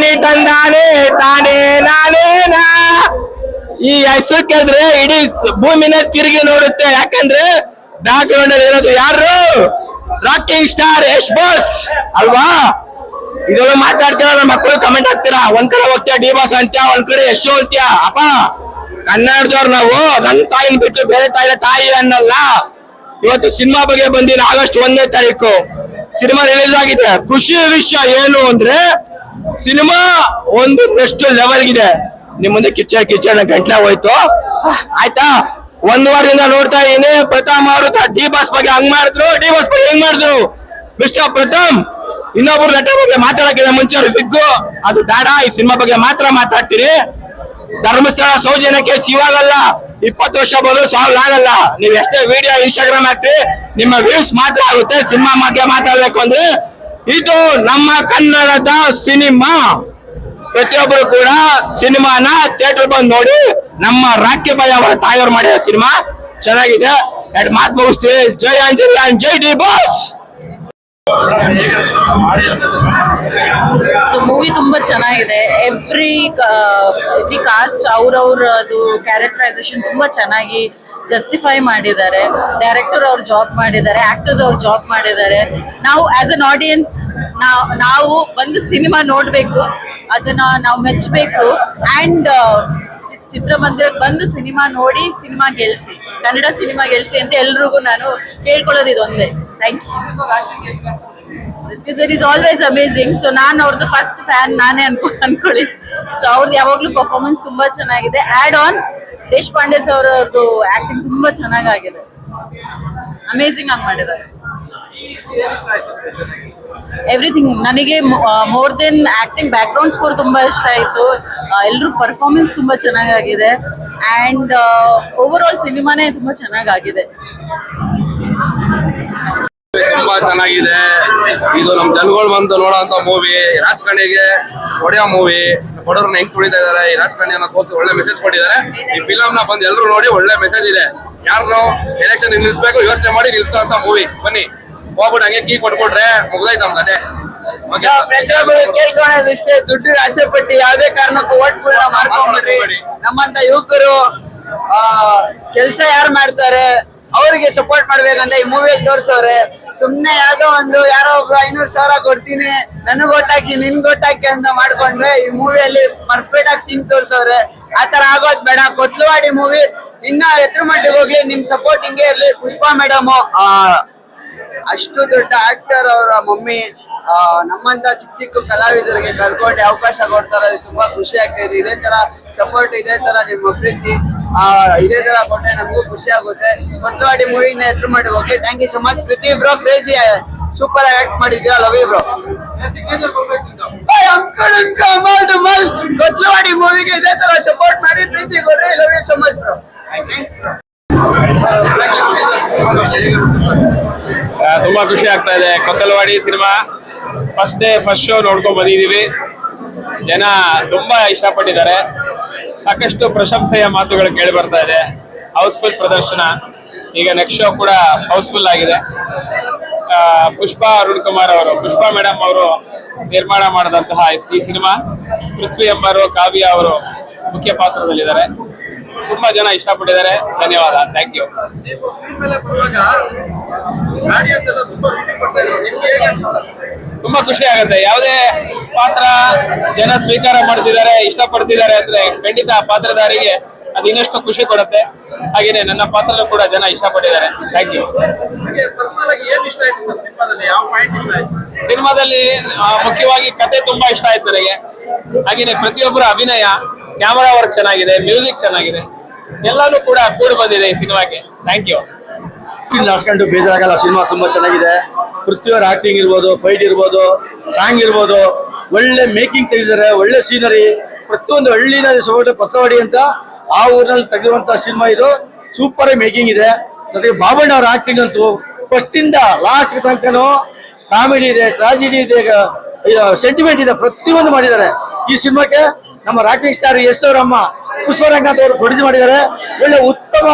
ತಾನೇ ತಂದಾನೆ, ತಾನೇ ನಾನೇನಾ ಈ ಹೆಸರು ಕೇಳಿದ್ರೆ ಇಡೀ ಭೂಮಿನ ತಿರುಗಿ ನೋಡುತ್ತೆ. ಯಾಕಂದ್ರೆ ಬ್ಯಾಕ್ ಗ್ರೌಂಡ್ ಅಲ್ಲಿ ಇರೋದು ಯಾರು? Rocking star Yash boss. ಅಲ್ವಾ? ಇದೆಲ್ಲ ಮಾತಾಡ್ತೀರ? ನಮ್ಮ ಮಕ್ಕಳು ಕಮೆಂಟ್ ಹಾಕ್ತೀರಾ? ಒಂದ್ ಕಡೆ ಹೋಗ್ತೀಯ? ಡಿ ಬಾಸ್ ಅಂತ್ಯ? ಒಂದ್ ಕಡೆ ಯಶು ಅಂತ್ಯ? ಅಪ್ಪ, ಕನ್ನಡದವ್ರು ನಾವು ನನ್ನ ತಾಯಿನ ಬಿಟ್ಟು ಬೇರೆ ತಾಯಿನ ತಾಯಿ ಅನ್ನಲ್ಲ. ಇವತ್ತು ಸಿನಿಮಾ ಬಗ್ಗೆ ಬಂದಿನ ಆಗಸ್ಟ್ ಒಂದನೇ ತಾರೀಕು. ಸಿನಿಮಾ ರಿಲೀಸ್ ಆಗಿದೆ ಖುಷಿ ವಿಷಯ ಏನು ಅಂದ್ರೆ ಸಿನಿಮಾ ಒಂದು ಬೆಸ್ಟ್ ಲೆವೆಲ್ ಇದೆ ನಿಮ್ ಮುಂದೆ ಕಿಚ್ಚ ಕಿಚ್ಚ ಗಂಟ್ಲೆ ಹೋಯ್ತು. ಆಯ್ತಾ? ಒಂದ್ ವಾರದಿಂದ ನೋಡ್ತಾ ಇದೀನಿ ಪ್ರತಾಪ್ ಅವರು ಡಿ ಬಾಸ್ ಬಗ್ಗೆ ಹಂಗ್ ಮಾಡಿದ್ರು? ಡಿ ಬಾಸ್ ಬಗ್ಗೆ ಹೆಂಗ್ ಮಾಡಿದ್ರು? ಮಿಸ್ಟರ್ ಪ್ರಥಮ್, ಇನ್ನೊಬ್ರು ನಟ ಬಗ್ಗೆ ಮಾತಾಡಕ್ಕಿಂತ ಮುಂಚೆ ಅವ್ರು ಬಿಗ್ಗು. ಅದು ಬೇಡ, ಈ ಸಿನಿಮಾ ಬಗ್ಗೆ ಮಾತ್ರ ಮಾತಾಡ್ತೀರಿ. ಧರ್ಮಸ್ಥಳ ಸೌಜನ್ಯಕ್ಕೆ ಇವಾಗಲ್ಲ ಇಪ್ಪತ್ತು ವರ್ಷ ಬರೋದು ಸಾಲ್ವ್ ಆಗಲ್ಲ. ನೀವ್ ಎಷ್ಟೇ ವಿಡಿಯೋ ಇನ್ಸ್ಟಾಗ್ರಾಮ್ ಹಾಕ್ರಿ, ನಿಮ್ಮ ವ್ಯೂಸ್ ಮಾತ್ರ ಆಗುತ್ತೆ. ಸಿನಿಮಾ ಬಗ್ಗೆ ಮಾತಾಡ್ಬೇಕು ಅಂದ್ರೆ. ಇದು ನಮ್ಮ ಕನ್ನಡದ ಸಿನಿಮಾ. ಪ್ರತಿಯೊಬ್ಬರು ಕೂಡ ಸಿನಿಮಾನ ಥಿಯೇಟರ್ ಬಂದು ನೋಡಿ ನಮ್ಮ ರಾಕಿ ಬಾಯಿ ಅವರ ತಾಯಿಯವರು ಮಾಡಿದ ಸಿನಿಮಾ ಚೆನ್ನಾಗಿದೆ. ಎರಡು ಮಾತು ಮುಗಿಸ್ತೀವಿ ಜೈ ಅಂಜಲಿ ಜೈ ಡಿ ಬಾಸ್. ಸೊ ಮೂವಿ ತುಂಬಾ ಚೆನ್ನಾಗಿದೆ. ಎವ್ರಿ ಎವ್ರಿ ಕಾಸ್ಟ್ ಅವ್ರವ್ರದು ಕ್ಯಾರೆಕ್ಟರೈಸೇಷನ್ ತುಂಬಾ ಚೆನ್ನಾಗಿ ಜಸ್ಟಿಫೈ ಮಾಡಿದ್ದಾರೆ. ಡೈರೆಕ್ಟರ್ ಅವ್ರು ಜಾಬ್ ಮಾಡಿದ್ದಾರೆ ಆಕ್ಟರ್ಸ್ ಅವ್ರು ಜಾಬ್ ಮಾಡಿದ್ದಾರೆ. ನಾವು ಆಸ್ ಅನ್ ಆಡಿಯನ್ಸ್ ನಾವು ಬಂದು ಸಿನಿಮಾ ನೋಡಬೇಕು, ಅದನ್ನ ನಾವು ಮೆಚ್ಚಬೇಕು ಆ್ಯಂಡ್ ಚಿತ್ರಮಂದಿರಕ್ಕೆ ಬಂದು ಸಿನಿಮಾ ನೋಡಿ ಸಿನಿಮಾ ಗೆಲ್ಸಿ, ಕನ್ನಡ ಸಿನಿಮಾ ಗೆಲ್ಸಿ ಅಂತ ಎಲ್ರಿಗೂ ನಾನು ಕೇಳ್ಕೊಳ್ಳೋದು ಇದೊಂದೇ. Thank you sir is always amazing so ನಾನು ಅವ್ರದ್ದು ಫಸ್ಟ್ ಫ್ಯಾನ್ ನಾನೇ ಅನ್ಕೊ, ಅನ್ಕೊಳ್ಳಿ. ಸೊ ಅವ್ರದ್ದು ಯಾವಾಗಲೂ ಪರ್ಫಾರ್ಮೆನ್ಸ್ ತುಂಬಾ ಚೆನ್ನಾಗಿದೆ. ಆ್ಯಡ್ ಆನ್ ದೇಶಪಾಂಡೆ ಸರ್ ಅವ್ರದ್ದು ಆಕ್ಟಿಂಗ್ ತುಂಬಾ ಚೆನ್ನಾಗಾಗಿದೆ. ಅಮೇಝಿಂಗ್ ಆಗಿ ಮಾಡಿದ್ದಾರೆ. ಎವ್ರಿಥಿಂಗ್ ನನಗೆ more than acting background score ತುಂಬಾ ಇಷ್ಟ ಆಯಿತು. ಎಲ್ಲರೂ ಪರ್ಫಾರ್ಮೆನ್ಸ್ ತುಂಬಾ ಚೆನ್ನಾಗಾಗಿದೆ. ಆ್ಯಂಡ್ ಓವರ್ ಆಲ್ ಸಿನಿಮಾನೇ ತುಂಬಾ ಚೆನ್ನಾಗಾಗಿದೆ. ತುಂಬಾ ಚೆನ್ನಾಗಿದೆ. ಇದು ನಮ್ ಜನಗಳು ಬಂದು ನೋಡೋಂತ ಮೂವಿ ರಾಜಕಾರಣಿಗೆ ಹೊಡೆಯೋ ಮೂವಿ ಬಡವ್ರನ್ನ ಹೆಂಗ್ ತುಳಿತಾ ಇದಾರೆ ಈ ರಾಜಕಾರಣಿಯನ್ನ ತೋರಿಸಿ ಒಳ್ಳೆ ಮೆಸೇಜ್ ಕೊಟ್ಟಿದ್ದಾರೆ. ಈ ಫಿಲಮ್ನ ಬಂದು ಎಲ್ಲರೂ ನೋಡಿ ಒಳ್ಳೆ ಮೆಸೇಜ್ ಇದೆ. ಯಾರನ್ನು ಎಲೆಕ್ಷನ್ ನಿಲ್ಲಿಸ್ಬೇಕು ಯೋಚನೆ ಮಾಡಿ ನಿಲ್ಸೋಂತ ಮೂವಿ ಬನ್ನಿ. ಹೋಗ್ಬಿಟ್ಟು ಹಂಗೆ ಕೀ ಕೊಟ್ಬಿಟ್ರೆ ಮುಗ್ದಾಯ್ತು ನಮ್ ಕತೆ. ಪ್ರತಿಯೊಬ್ಬರು ದುಡ್ಡು ಆಸೆ ಪಟ್ಟಿ ಯಾವ್ದೇ ಕಾರಣಕ್ಕೂ ಓಟ್ಗಳನ್ನ ಮಾರ್ಕೊಂಡ್ಬಿಡ್ರಿ ನಮ್ಮಂತ ಯುವಕರು ಆ ಕೆಲ್ಸ ಯಾರು ಮಾಡ್ತಾರೆ ಅವ್ರಿಗೆ ಸಪೋರ್ಟ್ ಮಾಡ್ಬೇಕಂತ ಈ ಮೂವಿಯಲ್ಲಿ ತೋರ್ಸವ್ರೆ. ಸುಮ್ನೆ ಯಾವ್ದೋ ಒಂದು ಯಾರೋ ಒಬ್ರು ಐನೂರು ಸಾವಿರ ಕೊಡ್ತೀನಿ, ನನಗ್ ಒಟ್ಟಾಕಿ ನಿನ್ ಒಟ್ಟಾಕಿ ಅಂತ ಮಾಡ್ಕೊಂಡ್ರೆ ಈ ಮೂವಿಯಲ್ಲಿ ಪರ್ಫೆಕ್ಟ್ ಆಗಿ ಸೀನ್ ತೋರ್ಸವ್ರೆ. ಆತರ ಆಗೋದ್ ಬೇಡ. ಕೊತ್ಲವಾಡಿ ಮೂವಿ ಇನ್ನ ಎತ್ರ ಮಟ್ಟಿಗೆ ಹೋಗ್ಲಿ, ನಿಮ್ ಸಪೋರ್ಟ್ ಹಿಂಗೆ ಇರ್ಲಿ. ಪುಷ್ಪಾ ಮೇಡಮ್ ಅಷ್ಟು ದೊಡ್ಡ ಆಕ್ಟರ್ ಅವರ ಮಮ್ಮಿ ನಮ್ಮಂತ ಚಿಕ್ಕ ಚಿಕ್ಕ ಕಲಾವಿದರಿಗೆ ಕರ್ಕೊಂಡು ಅವಕಾಶ ಕೊಡ್ತಾರೆ. ತುಂಬಾ ಖುಷಿ ಆಗ್ತಾ ಇದೆ. ಇದೇ ತರ ಸಪೋರ್ಟ್ ಇದೇ ತರ ನಿಮ್ಮ ಪ್ರೀತಿ ಇದೇ ತರ ಕೊಟ್ಟೆ ನಮಗೂ ಖುಷಿ ಆಗುತ್ತೆ. ಕೊತ್ಲವಾಡಿ ಮೂವಿನ ಎತ್ತರ ಮಾಡಿ ಹೋಗ್ಲಿ. ಥ್ಯಾಂಕ್ ಯು ಸೊ ಮಚ್ ಪ್ರೀತಿ ಬ್ರೋ ಕ್ರೇಜಿ ಸೂಪರ್ ಆಗಿ ಆಕ್ಟ್ ಮಾಡಿದ್ದೀರಾ? ಲವ್ ಯು ಬ್ರೋ ಕೊತ್ಲವಾಡಿ ಮೂವಿಗೆ ಇದೇ ತರ ಸಪೋರ್ಟ್ ಮಾಡಿ ಪ್ರೀತಿ ಕೊಡ್ರಿ. Love you so much bro thanks bro ಆ, ತುಂಬಾ ಖುಷಿ ಆಗ್ತಾ ಇದೆ. Kothalavadi cinema first day first show ನೋಡ್ಕೊಂಡ್ ಬಂದಿದೀವಿ ಜನ ತುಂಬಾ ಇಷ್ಟಪಟ್ಟಿದ್ದಾರೆ. ಸಾಕಷ್ಟು ಪ್ರಶಂಸೆಯ ಮಾತುಗಳು ಕೇಳಿ ಬರ್ತಾ ಇದೆ. ಹೌಸ್ಫುಲ್ ಪ್ರದರ್ಶನ. ಈಗ ನೆಕ್ಸ್ಟ್ ಶೋ ಕೂಡ ಹೌಸ್ಫುಲ್ ಆಗಿದೆ. ಪುಷ್ಪಾ ಅರುಣ್ ಕುಮಾರ್ ಅವರು, ಪುಷ್ಪಾ ಮೇಡಮ್ ಅವರು ನಿರ್ಮಾಣ ಮಾಡಿದಂತಹ ಈ ಸಿನಿಮಾ. ಪೃಥ್ವಿ ಎಂಬರು ಕಾವ್ಯ ಅವರು ಮುಖ್ಯ ಪಾತ್ರದಲ್ಲಿದ್ದಾರೆ. ತುಂಬಾ ಜನ ಇಷ್ಟಪಟ್ಟಿದ್ದಾರೆ. ಧನ್ಯವಾದ. ಥ್ಯಾಂಕ್ ಯು ತುಂಬಾ ಖುಷಿ ಆಗುತ್ತೆ. ಯಾವುದೇ ಪಾತ್ರ ಜನ ಸ್ವೀಕಾರ ಮಾಡ್ತಿದ್ದಾರೆ ಇಷ್ಟಪಡ್ತಿದ್ದಾರೆ ಅಂದ್ರೆ ಖಂಡಿತ ಆ ಪಾತ್ರಧಾರಿಗೆ ಅದು ಇನ್ನಷ್ಟು ಖುಷಿ ಕೊಡುತ್ತೆ. ಹಾಗೇನೆ ನನ್ನ ಪಾತ್ರನೂ ಕೂಡ ಜನ ಇಷ್ಟಪಟ್ಟಿದ್ದಾರೆ. ಥ್ಯಾಂಕ್ ಯು ಸಿನಿಮಾದಲ್ಲಿ? ಮುಖ್ಯವಾಗಿ ಕತೆ ತುಂಬಾ ಇಷ್ಟ ಆಯ್ತು ನನಗೆ. ಹಾಗೇನೆ ಪ್ರತಿಯೊಬ್ಬರ ಅಭಿನಯ ಕ್ಯಾಮರಾ ವರ್ಕ್ ಚೆನ್ನಾಗಿದೆ ಮ್ಯೂಸಿಕ್ ಚೆನ್ನಾಗಿದೆ. ಎಲ್ಲಾನು ಕೂಡ ಕೂಡಿ ಬಂದಿದೆ ಈ ಸಿನಿಮಾಗೆ ಥ್ಯಾಂಕ್ ಯು ಹಾಸ್ಕೊಂಡು ಬೇಜಾರಾಗಲ್ಲ ಸಿನಿಮಾ ತುಂಬಾ ಚೆನ್ನಾಗಿದೆ. ಪೃಥ್ವಿಯವರ ಆಕ್ಟಿಂಗ್ ಇರ್ಬೋದು ಫೈಟ್ ಇರ್ಬೋದು ಸಾಂಗ್ ಇರ್ಬೋದು, ಒಳ್ಳೆ ಮೇಕಿಂಗ್ ತೆಗೆದಿದ್ದಾರೆ, ಒಳ್ಳೆ ಸೀನರಿ ಪ್ರತಿಯೊಂದು ಹಳ್ಳಿನ ಸೊಗಟು ಪತ್ರವಾಡಿ ಅಂತ ಆ ಊರಿನಲ್ಲಿ ತೆಗೆದಿರುವಂತ ಸಿನಿಮಾ ಇದು. ಸೂಪರ್ ಮೇಕಿಂಗ್ ಇದೆ. ಜೊತೆಗೆ ಬಾಬಣ್ಣ ಅವ್ರ ಆಕ್ಟಿಂಗ್ ಅಂತೂ ಫಸ್ಟ್ ಇಂದ ಲಾಸ್ಟ್ ತನಕನೂ ಕಾಮಿಡಿ ಇದೆ ಟ್ರಾಜಿಡಿ ಇದೆ ಸೆಂಟಿಮೆಂಟ್ ಇದೆ. ಪ್ರತಿಯೊಂದು ಮಾಡಿದ್ದಾರೆ. ಈ ಸಿನಿಮಾಕ್ಕೆ ನಮ್ಮ ರಾಕಿಂಗ್ ಸ್ಟಾರ್ ಎಸ್ ಅವರಮ್ಮ, ಪುಷ್ಪರಂಗನಾಥ್ ಅವರು ಪ್ರೊಡ್ಯೂಸ್ ಮಾಡಿದ್ದಾರೆ. ಒಳ್ಳೆ ಉತ್ತಮ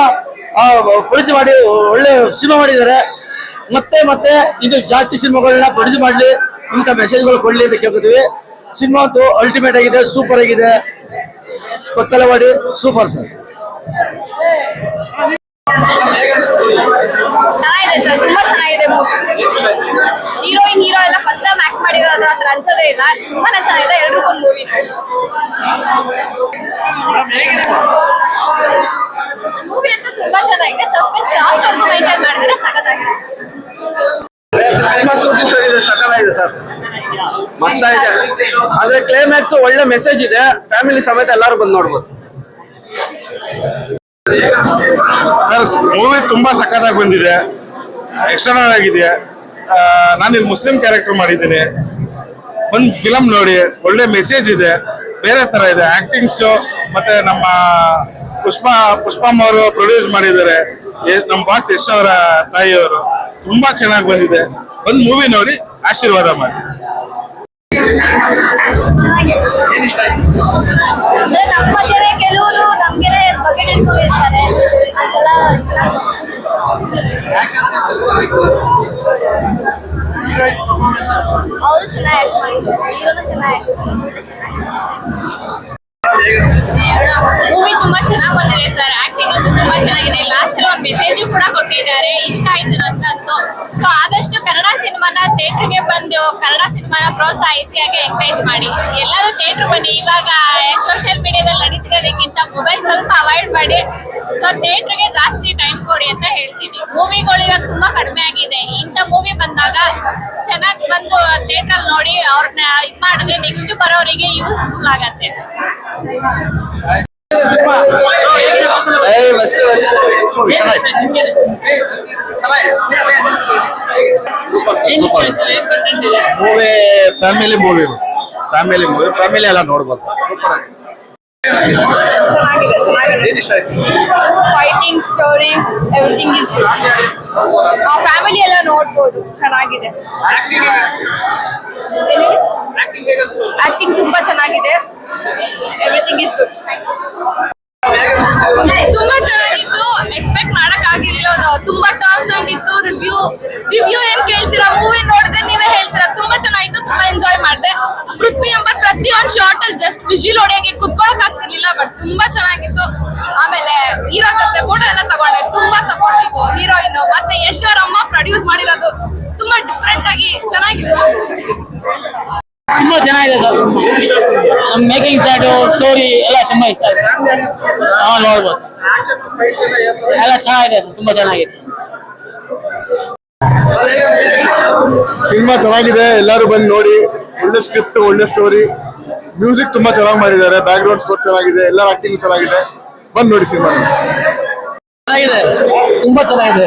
ಪ್ರೊಡ್ಯೂಸ್ ಮಾಡಿ, ಒಳ್ಳೆ ಸಿನಿಮಾ ಮಾಡಿದ್ದಾರೆ. ಮತ್ತೆ ಮತ್ತೆ ಇದು ಜಾಸ್ತಿ ಸಿನಿಮಾಗಳನ್ನ ಪ್ರೊಡ್ಯೂಸ್ ಮಾಡಲಿ, ಇಂಥ ಮೆಸೇಜ್ಗಳು ಕೊಡ್ಲಿ ಅಂತ ಕೇಳ್ಕೊತೀವಿ. ಸಿನಿಮಾ ಅಂತೂ ಅಲ್ಟಿಮೇಟ್ ಆಗಿದೆ ಸೂಪರ್ ಆಗಿದೆ. ಕೊತ್ತಲವಾಡಿ ಸೂಪರ್ ಸರ್ ಚೆನ್ನಾಗಿದೆ ಸರ್ ತುಂಬಾ ಚೆನ್ನಾಗಿದೆ ಹೀರೋಯಿನ್ ಹೀರೋ ಎಲ್ಲ ಫಸ್ಟ್ ಟೈಮ್ ಆಕ್ಟ್ ಮಾಡಿರೋದು ಹತ್ರ ಅನ್ಸೋದೇ ಇಲ್ಲ. ತುಂಬಾನೇ ಚೆನ್ನಾಗಿದೆ. ಎಲ್ರಿಗೂ ಒಂದು ಮೂವಿ ಮೂವಿ ಅಂತೂ ತುಂಬಾ ಚೆನ್ನಾಗಿದೆ. ಸಸ್ಪೆನ್ಸ್ ಲಾಸ್ಟ್ ವರ್ಗು ಮೈಂಟೈನ್ ಮಾಡಿದ್ರೆ ಸಖತ್ತಾಗಿದೆ. ಸಖತ್ತಾಗಿದೆ ಸೂಪರ್ ಇದೆ ಸರ್. ಮಸ್ತ್ ಇದೆ ಆದ್ರೆ ಕ್ಲೈಮ್ಯಾಕ್ಸ್ ಒಳ್ಳೆ ಮೆಸೇಜ್ ಇದೆ. ಫ್ಯಾಮಿಲಿ ಸಮೇತ ಎಲ್ಲರೂ ಬಂದು ನೋಡ್ಬೋದು. ಸರ್ ಮೂವಿ ತುಂಬಾ ಸಖತ್ತಾಗಿ ಬಂದಿದೆ. ಎಕ್ಸ್ಟರ್ನಲ್ ಆಗಿದೆ. ನಾನು ಇಲ್ಲಿ ಮುಸ್ಲಿಂ ಕ್ಯಾರೆಕ್ಟರ್ ಮಾಡಿದ್ದೀನಿ. ಒಂದು ಫಿಲಮ್ ನೋಡಿ ಒಳ್ಳೆ ಮೆಸೇಜ್ ಇದೆ ಬೇರೆ ತರ ಇದೆ ಆಕ್ಟಿಂಗ್ಸ್ ಮತ್ತೆ ನಮ್ಮ ಪುಷ್ಪ ಪುಷ್ಪಮ್ಮ ಅವರು ಪ್ರೊಡ್ಯೂಸ್ ಮಾಡಿದ್ದಾರೆ. ಎ- ನಮ್ಮ ಬಾಸ್ ಯಶ್ ಅವರ ತಾಯಿಯವರು. ತುಂಬಾ ಚೆನ್ನಾಗಿ ಬಂದಿದೆ. ಒಂದು ಮೂವಿ ನೋಡಿ ಆಶೀರ್ವಾದ ಮಾಡಿ. ಕೆಲವರು ಬಗೆಟ್ ಅವರು ಚೆನ್ನಾಗಿ ಆಕ್ಟ್ ಮಾಡಿದ್ದಾರೆ. ಹೀರೋನು ಚೆನ್ನಾಗಿ ಮೂವಿ ತುಂಬಾ ಚೆನ್ನಾಗಿ ಬಂದಿದೆ ಸರ್. ಆಕ್ಟಿಂಗ್ ಅಂತೂ ತುಂಬಾ ಚೆನ್ನಾಗಿದೆ. ಲಾಸ್ಟ್ ಒಂದು ಮೆಸೇಜ್ ಕೂಡ ಕೊಟ್ಟಿದ್ದಾರೆ. ಇಷ್ಟ ಆಯ್ತು ನನ್ಗಂತೂ ಸೊ ಆದಷ್ಟು ಕನ್ನಡ ಸಿನಿಮಾನ ಥಿಯೇಟರ್ಗೆ ಬಂದು ಕನ್ನಡ ಸಿನಿಮಾನ ಪ್ರೋತ್ಸಾಹಿಸಿ ಹಾಗೆ ಎಂಕರೇಜ್ ಮಾಡಿ. ಎಲ್ಲರೂ ಥಿಯೇಟರ್ ಬನ್ನಿ. ಇವಾಗ ಸೋಷಿಯಲ್ ಮೀಡಿಯಾದಲ್ಲಿ ನಡೀತಿರೋದಕ್ಕಿಂತ ಮೊಬೈಲ್ ಸ್ವಲ್ಪ ಅವಾಯ್ಡ್ ಮಾಡಿ. ಸೊ ಥಿಯೇಟರ್ಗೆ ಜಾಸ್ತಿ ಟೈಮ್ ಕೊಡಿ ಅಂತ ಹೇಳ್ತೀನಿ. ಮೂವಿಗಳು ಇವಾಗ ತುಂಬಾ ಕಡಿಮೆ ಆಗಿದೆ. ಇಂಥ ಮೂವಿ ಬಂದಾಗ ಚೆನ್ನಾಗಿ ಬಂದು ಥಿಯೇಟರ್ ನೋಡಿ ಅವ್ರನ್ನ ಇದು ಮಾಡಿದ್ರೆ ನೆಕ್ಸ್ಟ್ ಬರೋರಿಗೆ ಯೂಸ್ಫುಲ್ ಆಗತ್ತೆ. Movie family movie family movie family ಎಲ್ಲ ನೋಡ್ಬೋದು. Fighting story everything is good ಆ ಫ್ಯಾಮಿಲಿ ಎಲ್ಲ ನೋಡ್ಬೋದು ಚೆನ್ನಾಗಿದೆ. ಆಕ್ಟಿಂಗ್ ತುಂಬಾ ಚೆನ್ನಾಗಿದೆ. ಎವ್ರಿಥಿಂಗ್ ಇಸ್ ಗುಡ್ ತುಂಬಾ ಚೆನ್ನಾಗಿತ್ತು. ಎಕ್ಸ್ಪೆಕ್ಟ್ ಆಗಿರ್ಲಿಲ್ಲ ತುಂಬಾ ಟರ್ನ್ಸ್ ಇತ್ತು ರಿವ್ಯೂ ರಿವ್ಯೂ ಏನ್ ಕೇಳ್ತೀರಾ? ಮೂವಿ ನೋಡಿದ್ರೆ ನೀವೇ ಹೇಳ್ತೀರಾ? ತುಂಬಾ ಚೆನ್ನಾಗಿತ್ತು, ತುಂಬಾ ಎಂಜಾಯ್ ಮಾಡಿದೆ. ಪೃಥ್ವಿ ಎಂಬ ಪ್ರತಿಯೊಂದು ಶಾರ್ಟ್ ಅಲ್ಲಿ ಜಸ್ಟ್ ವಿಜಿಲ್ ಹೊಡೆಯಂಗೆ ಕುತ್ಕೊಳಕ್ ಆಗ್ತಿರ್ಲಿಲ್ಲ ಬಟ್ ತುಂಬಾ ಚೆನ್ನಾಗಿತ್ತು. ಆಮೇಲೆ ಹೀರೋ ಜೊತೆ ಫೋಟೋ ಎಲ್ಲ ತಗೊಂಡೆ, ತುಂಬಾ ಸಪೋರ್ಟಿವ್ ಹೀರೋಯಿನ್ ಮತ್ತೆ ಯಶ್ ಅಮ್ಮ ಪ್ರೊಡ್ಯೂಸ್ ಮಾಡಿರೋದು ತುಂಬಾ ಡಿಫ್ರೆಂಟ್ ಆಗಿ ಚೆನ್ನಾಗಿದೆ ತುಂಬಾ ಚೆನ್ನಾಗಿದೆ ಸರ್. ನಮ್ಮ ಮೇಕಿಂಗ್ ಸ್ಟಾರ್ಟು ಸ್ಟೋರಿ ಎಲ್ಲ ತುಂಬಾ ಇಷ್ಟ ಹಾ ನೋಡ್ಬೋದು. ಎಲ್ಲ ಚೆನ್ನಾಗಿದೆ ಸರ್ ತುಂಬಾ ಚೆನ್ನಾಗಿದೆ. ಸಿನಿಮಾ ಚೆನ್ನಾಗಿದೆ ಎಲ್ಲರೂ ಬಂದು ನೋಡಿ. ಒಳ್ಳೆ ಸ್ಕ್ರಿಪ್ಟ್ ಒಳ್ಳೆ ಸ್ಟೋರಿ ಮ್ಯೂಸಿಕ್ ತುಂಬಾ ಚೆನ್ನಾಗಿ ಮಾಡಿದ್ದಾರೆ ಬ್ಯಾಕ್ ಗ್ರೌಂಡ್ ಸ್ಕೋರ್ ಚೆನ್ನಾಗಿದೆ ಎಲ್ಲರ ಆಕ್ಟಿಂಗ್ ಚೆನ್ನಾಗಿದೆ. ಬಂದು ನೋಡಿ ಸಿನಿಮಾ. ಚೆನ್ನಾಗಿದೆ. ತುಂಬಾ ಚೆನ್ನಾಗಿದೆ.